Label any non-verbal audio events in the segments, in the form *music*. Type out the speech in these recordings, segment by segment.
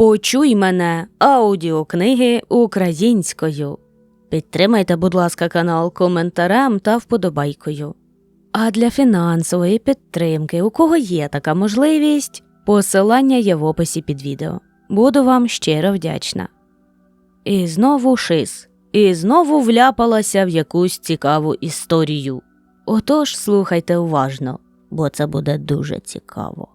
Почуй мене аудіокниги українською. Підтримайте, будь ласка, канал коментарем та вподобайкою. А для фінансової підтримки, у кого є така можливість, посилання є в описі під відео. Буду вам щиро вдячна. І знову шис, і знову вляпалася в якусь цікаву історію. Отож слухайте уважно, бо це буде дуже цікаво.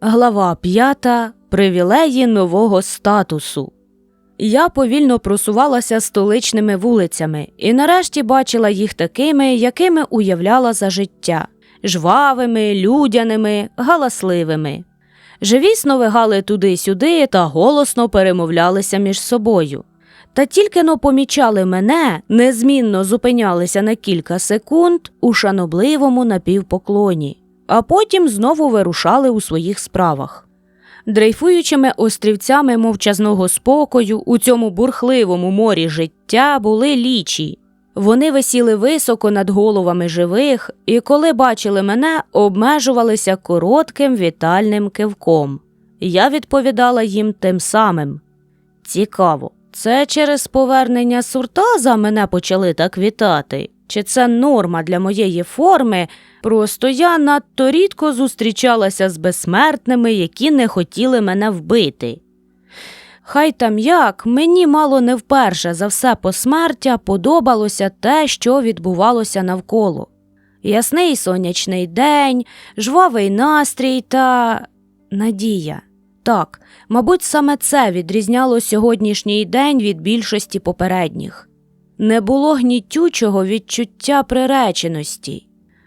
Глава п'ята Привілеї нового статусу. Я повільно просувалася столичними вулицями і нарешті бачила їх такими, якими уявляла за життя жвавими, людяними, галасливими. Живі сновигали туди-сюди та голосно перемовлялися між собою. Та тільки но помічали мене, незмінно зупинялися на кілька секунд у шанобливому напівпоклоні, а потім знову вирушали у своїх справах. Дрейфуючими острівцями мовчазного спокою у цьому бурхливому морі життя були лічі. Вони висіли високо над головами живих і, коли бачили мене, обмежувалися коротким вітальним кивком. Я відповідала їм тим самим. Цікаво, це через повернення суртаза мене почали так вітати? Чи це норма для моєї форми? Просто я надто рідко зустрічалася з безсмертними, які не хотіли мене вбити. Хай там як, мені мало не вперше за все посмертя подобалося те, що відбувалося навколо. Ясний сонячний день, жвавий настрій та надія. Так, мабуть, саме це відрізняло сьогоднішній день від більшості попередніх. Не було гнітючого відчуття приреченості.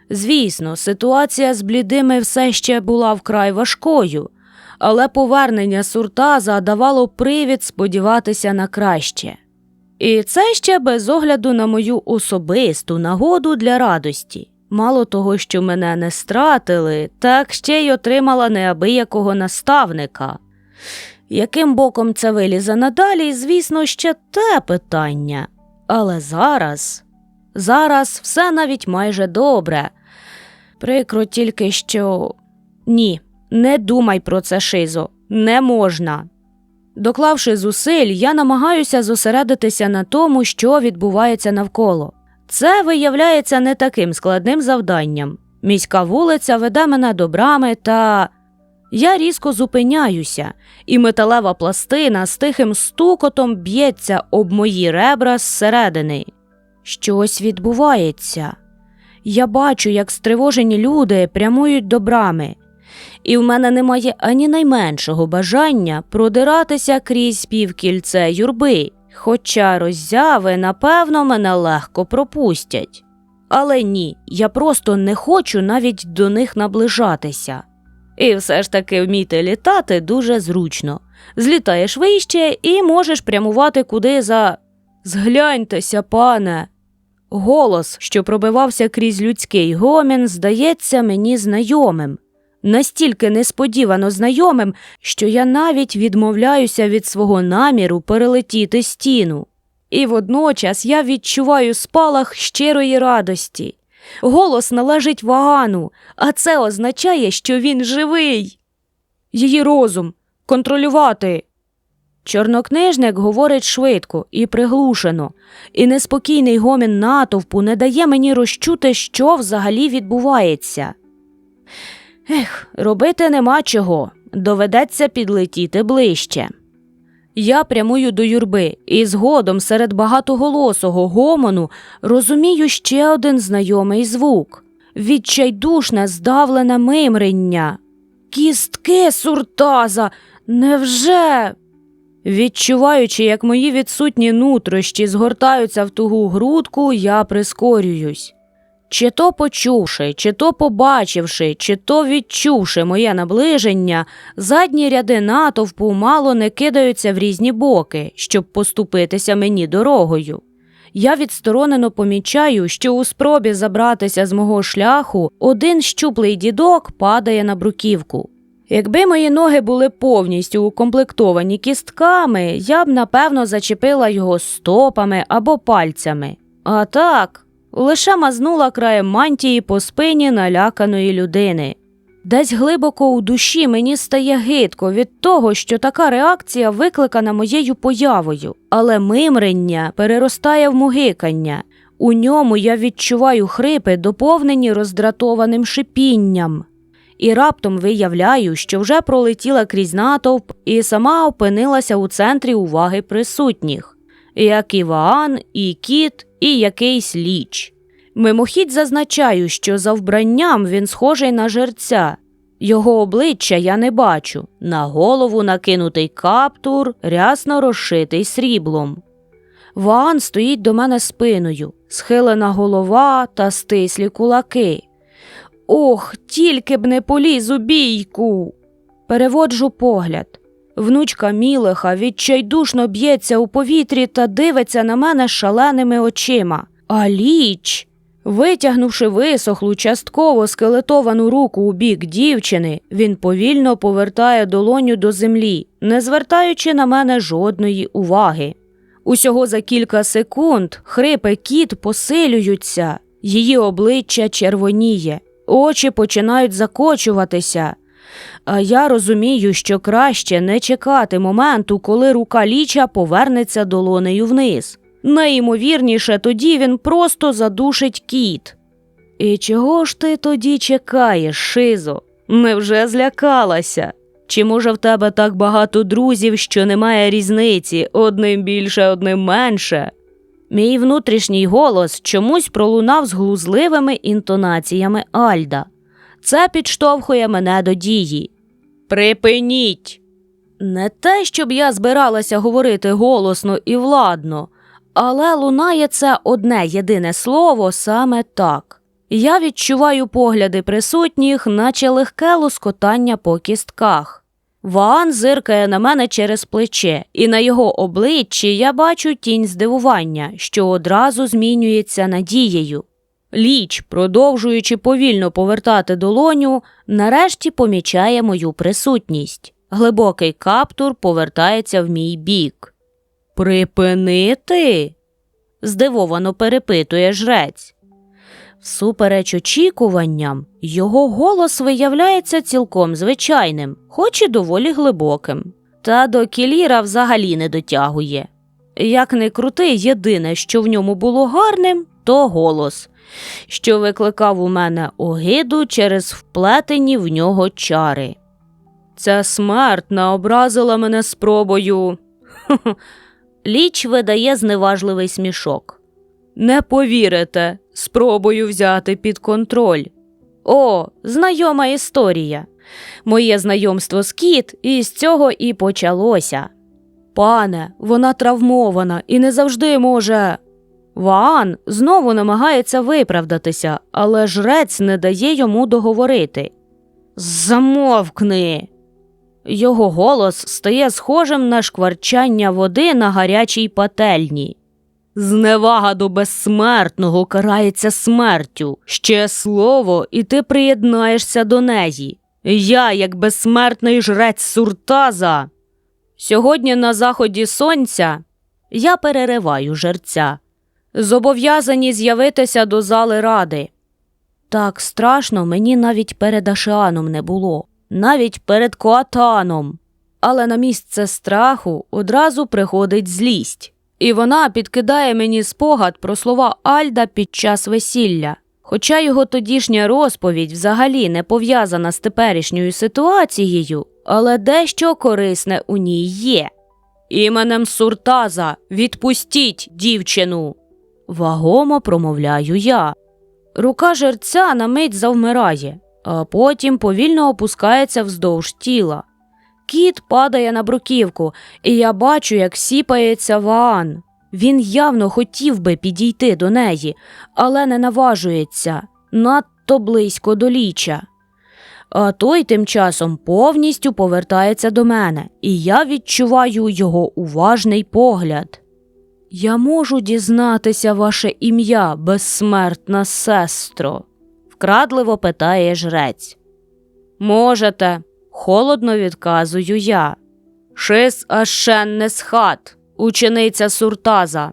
Звісно, ситуація з блідими все ще була вкрай важкою, але повернення суртаза давало привід сподіватися на краще. І це ще без огляду на мою особисту нагоду для радості. Мало того, що мене не стратили, так ще й отримала неабиякого наставника. Яким боком це вилізе надалі, звісно, ще те питання. Але зараз, зараз все навіть майже добре. Прикро тільки що ні, не думай про це, Шизо, не можна. Доклавши зусиль, я намагаюся зосередитися на тому, що відбувається навколо. Це виявляється не таким складним завданням. Міська вулиця веде мене до брами та. Я різко зупиняюся, і металева пластина з тихим стукотом б'ється об мої ребра зсередини. Щось відбувається. Я бачу, як стривожені люди прямують до брами, і в мене немає ані найменшого бажання продиратися крізь півкільце юрби, хоча роззяви, напевно, мене легко пропустять. Але ні, я просто не хочу навіть до них наближатися. І все ж таки вміти літати дуже зручно. Злітаєш вище і можеш прямувати куди за. Згляньтеся, пане. Голос, що пробивався крізь людський гомін, здається мені знайомим, настільки несподівано знайомим, що я навіть відмовляюся від свого наміру перелетіти стіну. І водночас я відчуваю спалах щирої радості. Голос належить вагану, а це означає, що він живий. Її розум контролювати. Чорнокнижник говорить швидко і приглушено, і неспокійний гомін натовпу не дає мені розчути, що взагалі відбувається. Ех, робити нема чого, доведеться підлетіти ближче. Я прямую до юрби і згодом серед багатоголосого гомону розумію ще один знайомий звук відчайдушне здавлене мимрення. Кістки суртаза, невже? Відчуваючи, як мої відсутні нутрощі згортаються в тугу грудку, я прискорююсь. Чи то почувши, чи то побачивши, чи то відчувши моє наближення, задні ряди натовпу мало не кидаються в різні боки, щоб поступитися мені дорогою. Я відсторонено помічаю, що у спробі забратися з мого шляху один щуплий дідок падає на бруківку. Якби мої ноги були повністю укомплектовані кістками, я б напевно зачепила його стопами або пальцями. А так, лише мазнула краєм мантії по спині наляканої людини. Десь глибоко у душі мені стає гидко від того, що така реакція викликана моєю появою, але мимрення переростає в мугикання. У ньому я відчуваю хрипи, доповнені роздратованим шипінням. І раптом виявляю, що вже пролетіла крізь натовп і сама опинилася у центрі уваги присутніх, як і Ваан, і кіт, і якийсь ліч. Мимохідь зазначаю, що за вбранням він схожий на жерця. Його обличчя я не бачу, на голову накинутий каптур, рясно розшитий сріблом. Ваан стоїть до мене спиною, схилена голова та стислі кулаки. Ох, тільки б не поліз у бійку. Переводжу погляд. Внучка Мілеха відчайдушно б'ється у повітрі та дивиться на мене шаленими очима. А ліч, витягнувши висохлу, частково скелетовану руку у бік дівчини, він повільно повертає долоню до землі, не звертаючи на мене жодної уваги. Усього за кілька секунд хрипи кіт посилюються, її обличчя червоніє, очі починають закочуватися. А я розумію, що краще не чекати моменту, коли рука ліча повернеться долонею вниз. Найімовірніше, тоді він просто задушить кіт. І чого ж ти тоді чекаєш, Шизо? Невже злякалася? Чи може в тебе так багато друзів, що немає різниці, одним більше, одним менше? Мій внутрішній голос чомусь пролунав з глузливими інтонаціями Альда. Це підштовхує мене до дії. Припиніть. Не те, щоб я збиралася говорити голосно і владно, але лунає це одне єдине слово саме так. Я відчуваю погляди присутніх, наче легке лоскотання по кістках. Ваан зиркає на мене через плече, і на його обличчі я бачу тінь здивування, що одразу змінюється надією. Ліч, продовжуючи повільно повертати долоню, нарешті помічає мою присутність. Глибокий каптур повертається в мій бік. Припинити? здивовано перепитує жрець. Всупереч очікуванням, його голос виявляється цілком звичайним, хоч і доволі глибоким. Та до кіліра взагалі не дотягує. Як не крути, єдине, що в ньому було гарним, то голос, що викликав у мене огиду через вплетені в нього чари. Ця смертна образила мене спробою. *laughs* Ліч видає зневажливий смішок. Не повірите, спробую взяти під контроль. О, знайома історія. Моє знайомство з кіт із цього і почалося. Пане, вона травмована і не завжди може. Ваан знову намагається виправдатися, але жрець не дає йому договорити. Замовкни. Його голос стає схожим на шкварчання води на гарячій пательні. Зневага до безсмертного карається смертю. Ще слово, і ти приєднаєшся до неї. Я, як безсмертний жрець Суртаза. Сьогодні на заході сонця я перериваю жерця. Зобов'язані з'явитися до зали ради. Так страшно мені навіть перед Ашаном не було, навіть перед Коатаном. Але на місце страху одразу приходить злість, і вона підкидає мені спогад про слова Альда під час весілля. Хоча його тодішня розповідь взагалі не пов'язана з теперішньою ситуацією, але дещо корисне у ній є. Іменем Суртаза відпустіть дівчину. Вагомо промовляю я. Рука жерця на мить завмирає, а потім повільно опускається вздовж тіла. Кіт падає на бруківку, і я бачу, як сіпається Ваан. Він явно хотів би підійти до неї, але не наважується надто близько до ліча. А той тим часом повністю повертається до мене, і я відчуваю його уважний погляд. Я можу дізнатися ваше ім'я, безсмертна сестро? вкрадливо питає жрець. Можете, холодно відказую я. Шис Ашен хат, учениця Суртаза.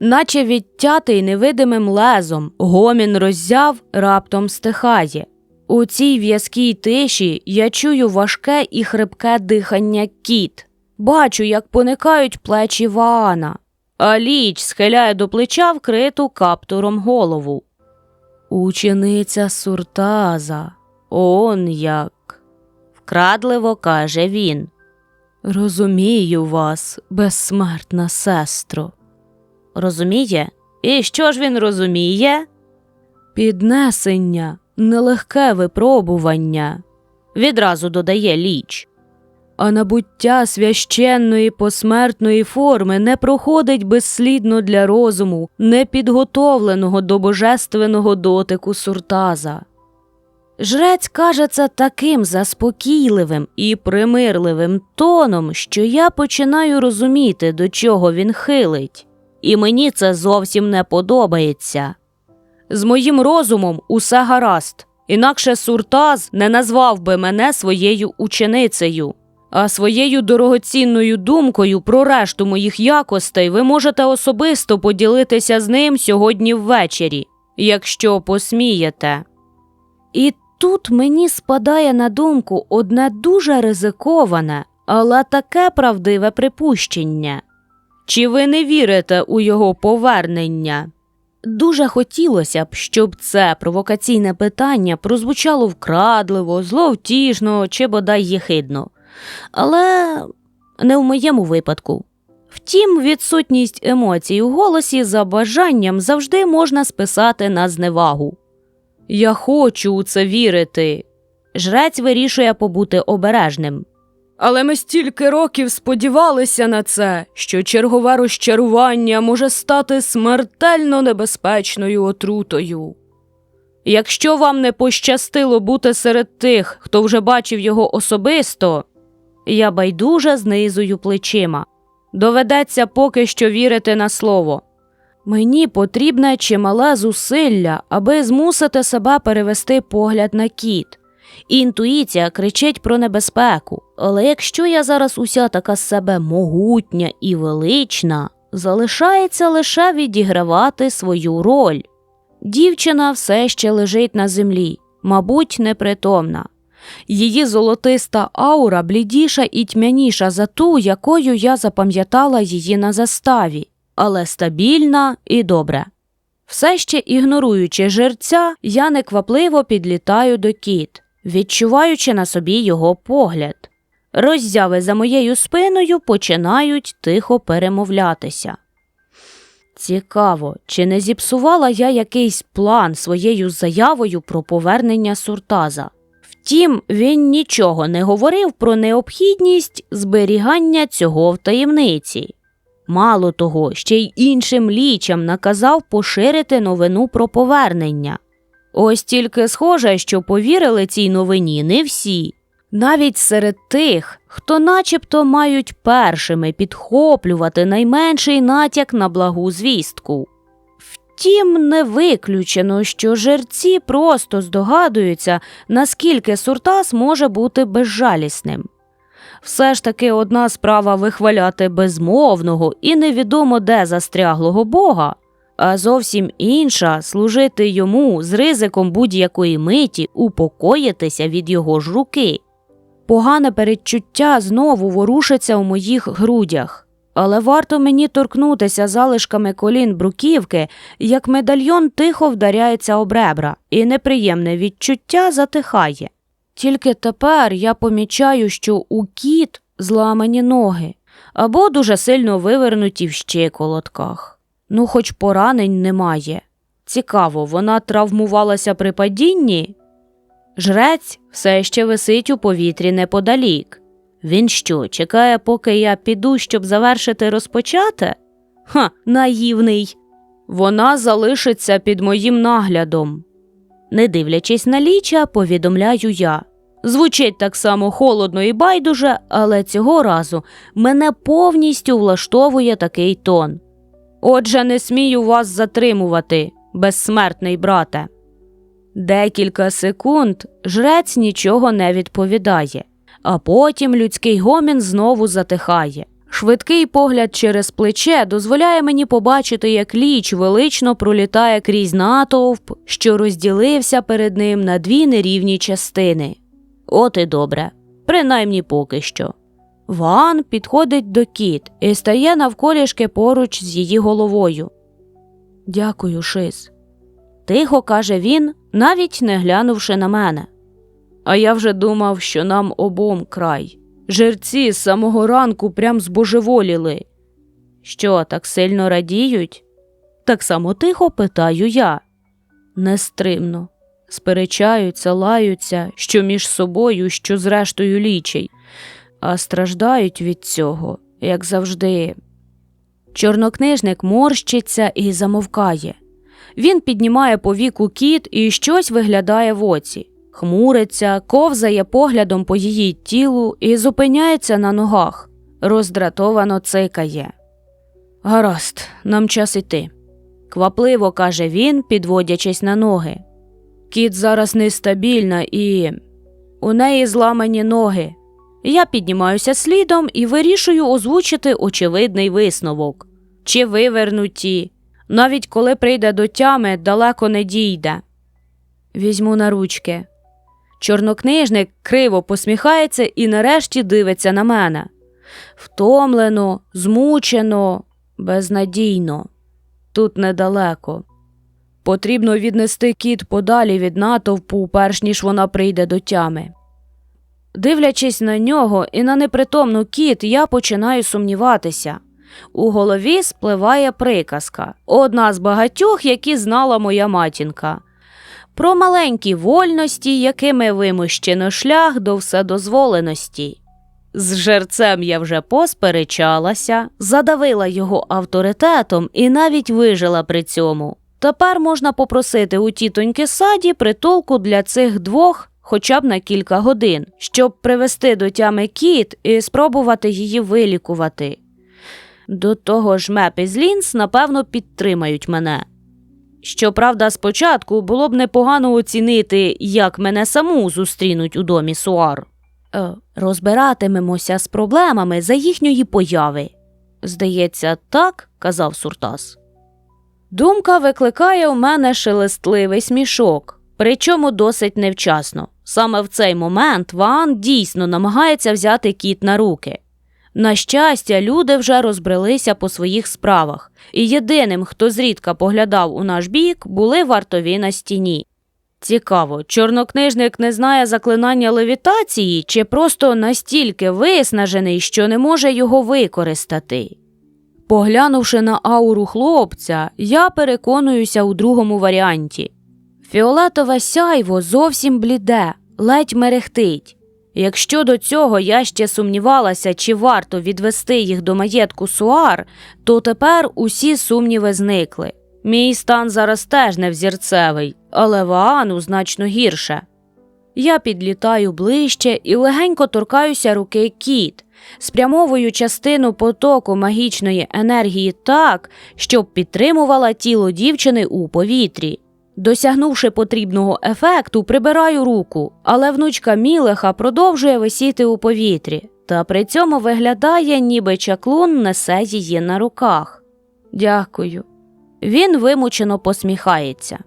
Наче відтятий невидимим лезом, гомін роззяв раптом стихає. У цій в'язкій тиші я чую важке і хрипке дихання кіт. Бачу, як поникають плечі Ваана, а ліч схиляє до плеча вкриту каптуром голову. Учениця Суртаза, он як. вкрадливо каже він. Розумію вас, безсмертна сестро. Розуміє? І що ж він розуміє? Піднесення, нелегке випробування, відразу додає ліч. А набуття священної посмертної форми не проходить безслідно для розуму, непідготовленого до божественного дотику суртаза. Жрець каже це таким заспокійливим і примирливим тоном, що я починаю розуміти, до чого він хилить, і мені це зовсім не подобається. З моїм розумом усе гаразд, інакше Суртаз не назвав би мене своєю ученицею. А своєю дорогоцінною думкою про решту моїх якостей ви можете особисто поділитися з ним сьогодні ввечері, якщо посмієте. І тут мені спадає на думку одне дуже ризиковане, але таке правдиве припущення. Чи ви не вірите у його повернення? Дуже хотілося б, щоб це провокаційне питання прозвучало вкрадливо, зловтішно чи бодай єхидно. Але не в моєму випадку. Втім, відсутність емоцій у голосі за бажанням завжди можна списати на зневагу. Я хочу у це вірити. Жрець вирішує побути обережним. Але ми стільки років сподівалися на це, що чергове розчарування може стати смертельно небезпечною отрутою. Якщо вам не пощастило бути серед тих, хто вже бачив його особисто, я байдуже знизую плечима. Доведеться поки що вірити на слово. Мені потрібне чимале зусилля, аби змусити себе перевести погляд на кіт. Інтуїція кричить про небезпеку, але якщо я зараз уся така з себе могутня і велична, залишається лише відігравати свою роль. Дівчина все ще лежить на землі, мабуть, непритомна. Її золотиста аура блідіша і тьмяніша за ту, якою я запам'ятала її на заставі, але стабільна і добре. Все ще ігноруючи жерця, я неквапливо підлітаю до кіт, відчуваючи на собі його погляд. Роззяви за моєю спиною починають тихо перемовлятися. Цікаво, чи не зіпсувала я якийсь план своєю заявою про повернення суртаза. Втім, він нічого не говорив про необхідність зберігання цього в таємниці. Мало того, ще й іншим лічам наказав поширити новину про повернення. Ось тільки схоже, що повірили цій новині не всі, навіть серед тих, хто начебто мають першими підхоплювати найменший натяк на благу звістку. Втім, не виключено, що жерці просто здогадуються, наскільки Суртас може бути безжалісним. Все ж таки одна справа вихваляти безмовного і невідомо де застряглого бога, а зовсім інша служити йому з ризиком будь-якої миті упокоїтися від його ж руки. Погане передчуття знову ворушиться у моїх грудях. Але варто мені торкнутися залишками колін бруківки, як медальйон тихо вдаряється об ребра, і неприємне відчуття затихає. Тільки тепер я помічаю, що у кіт зламані ноги або дуже сильно вивернуті в щиколотках. Ну, хоч поранень немає. Цікаво, вона травмувалася при падінні? Жрець все ще висить у повітрі неподалік. Він що, чекає, поки я піду, щоб завершити розпочати? Ха, наївний. Вона залишиться під моїм наглядом. Не дивлячись на ліча, повідомляю я. Звучить так само холодно і байдуже, але цього разу мене повністю влаштовує такий тон. Отже, не смію вас затримувати, безсмертний брате. Декілька секунд жрець нічого не відповідає, а потім людський гомін знову затихає. Швидкий погляд через плече дозволяє мені побачити, як ліч велично пролітає крізь натовп, що розділився перед ним на дві нерівні частини. От і добре, принаймні поки що. Ван підходить до кіт і стає навколішки поруч з її головою. Дякую, Шис. Тихо каже він, навіть не глянувши на мене. А я вже думав, що нам обом край. Жерці з самого ранку прям збожеволіли. Що, так сильно радіють? Так само тихо питаю я. Нестримно. Сперечаються, лаються, що між собою, що зрештою лічей, а страждають від цього, як завжди. Чорнокнижник морщиться і замовкає. Він піднімає по віку кіт і щось виглядає в оці, хмуриться, ковзає поглядом по її тілу і зупиняється на ногах, роздратовано цикає. Гаразд, нам час іти. Квапливо каже він, підводячись на ноги. Кіт зараз нестабільна і. У неї зламані ноги. Я піднімаюся слідом і вирішую озвучити очевидний висновок чи вивернуті. Навіть коли прийде до тями, далеко не дійде. Візьму на ручки. Чорнокнижник криво посміхається і нарешті дивиться на мене. Втомлено, змучено, безнадійно. Тут недалеко. Потрібно віднести кіт подалі від натовпу, перш ніж вона прийде до тями. Дивлячись на нього і на непритомну кіт, я починаю сумніватися. У голові спливає приказка, одна з багатьох, які знала моя матінка. Про маленькі вольності, якими вимущено шлях до вседозволеності. З жерцем я вже посперечалася, задавила його авторитетом і навіть вижила при цьому. Тепер можна попросити у тітоньки саді притулку для цих двох хоча б на кілька годин, щоб привести до тями кіт і спробувати її вилікувати. До того ж, меп із Лінс, напевно, підтримають мене. Щоправда, спочатку було б непогано оцінити, як мене саму зустрінуть у домі Суар. Е, розбиратимемося з проблемами за їхньої появи. Здається, так, казав Суртас. Думка викликає у мене шелестливий смішок, причому досить невчасно. Саме в цей момент Ван дійсно намагається взяти кіт на руки. На щастя, люди вже розбрелися по своїх справах, і єдиним, хто зрідка поглядав у наш бік, були вартові на стіні. Цікаво, чорнокнижник не знає заклинання левітації чи просто настільки виснажений, що не може його використати. Поглянувши на ауру хлопця, я переконуюся у другому варіанті. Фіолетове сяйво зовсім бліде, ледь мерехтить. Якщо до цього я ще сумнівалася, чи варто відвести їх до маєтку Суар, то тепер усі сумніви зникли. Мій стан зараз теж не взірцевий, але Ваану значно гірше. Я підлітаю ближче і легенько торкаюся руки кіт, спрямовую частину потоку магічної енергії так, щоб підтримувала тіло дівчини у повітрі. Досягнувши потрібного ефекту, прибираю руку, але внучка Мілеха продовжує висіти у повітрі, та при цьому виглядає, ніби чаклун несе її на руках. Дякую. Він вимучено посміхається.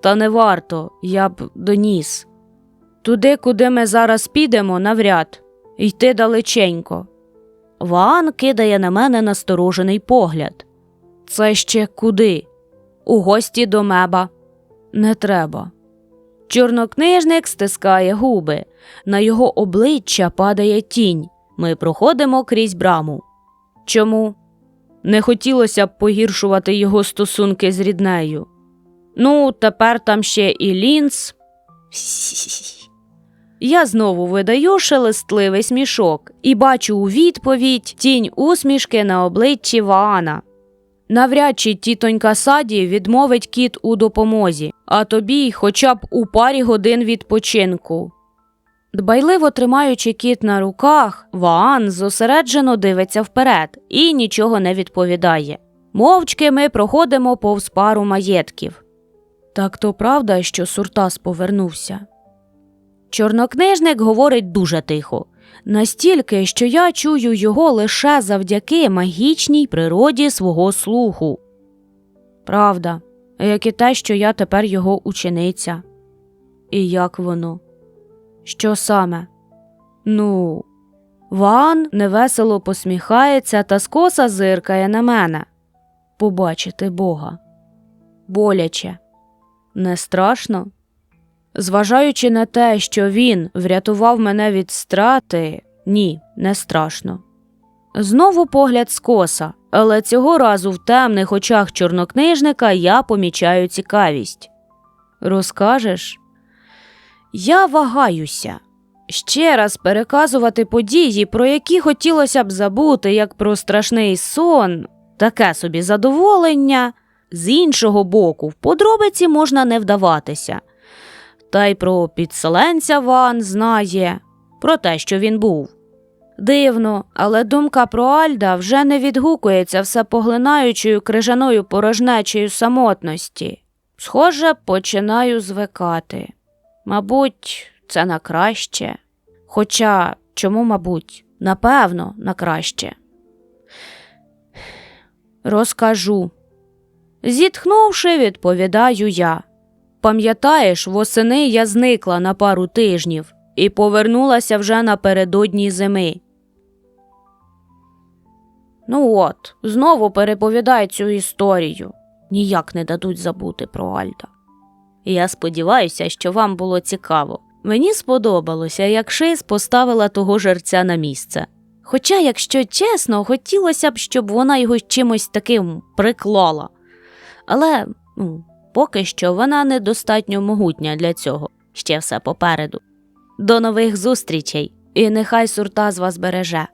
Та не варто, я б доніс. Туди, куди ми зараз підемо, навряд, йти далеченько. Ваан кидає на мене насторожений погляд. Це ще куди? У гості до меба. Не треба. Чорнокнижник стискає губи. На його обличчя падає тінь. Ми проходимо крізь браму. Чому? Не хотілося б погіршувати його стосунки з ріднею. Ну, тепер там ще і лінц. Я знову видаю шелестливий смішок і бачу у відповідь тінь усмішки на обличчі Ваана. Навряд чи тітонька саді відмовить кіт у допомозі, а тобі хоча б у парі годин відпочинку. Дбайливо тримаючи кіт на руках, Ваан зосереджено дивиться вперед і нічого не відповідає. Мовчки ми проходимо повз пару маєтків. Так то правда, що Суртас повернувся. Чорнокнижник говорить дуже тихо. Настільки, що я чую його лише завдяки магічній природі свого слуху. Правда, як і те, що я тепер його учениця. І як воно? Що саме? Ну, Ван невесело посміхається та скоса зиркає на мене. Побачити Бога. Боляче. Не страшно? Зважаючи на те, що він врятував мене від страти, ні, не страшно. Знову погляд скоса, але цього разу в темних очах чорнокнижника я помічаю цікавість. Розкажеш? Я вагаюся. Ще раз переказувати події, про які хотілося б забути, як про страшний сон, таке собі задоволення. З іншого боку, в подробиці можна не вдаватися. Та й про підселенця Ван знає, про те, що він був. Дивно, але думка про Альда вже не відгукується всепоглинаючою крижаною порожнечею самотності. Схоже, починаю звикати. Мабуть, це на краще. Хоча, чому, мабуть, напевно, на краще. Розкажу. Зітхнувши, відповідаю я. Пам'ятаєш, восени я зникла на пару тижнів і повернулася вже напередодні зими. Ну от, знову переповідай цю історію. Ніяк не дадуть забути про Альда. Я сподіваюся, що вам було цікаво. Мені сподобалося, як Шейс поставила того жерця на місце. Хоча, якщо чесно, хотілося б, щоб вона його чимось таким приклала. Але ну, поки що вона недостатньо могутня для цього, ще все попереду. До нових зустрічей, і нехай сурта з вас береже.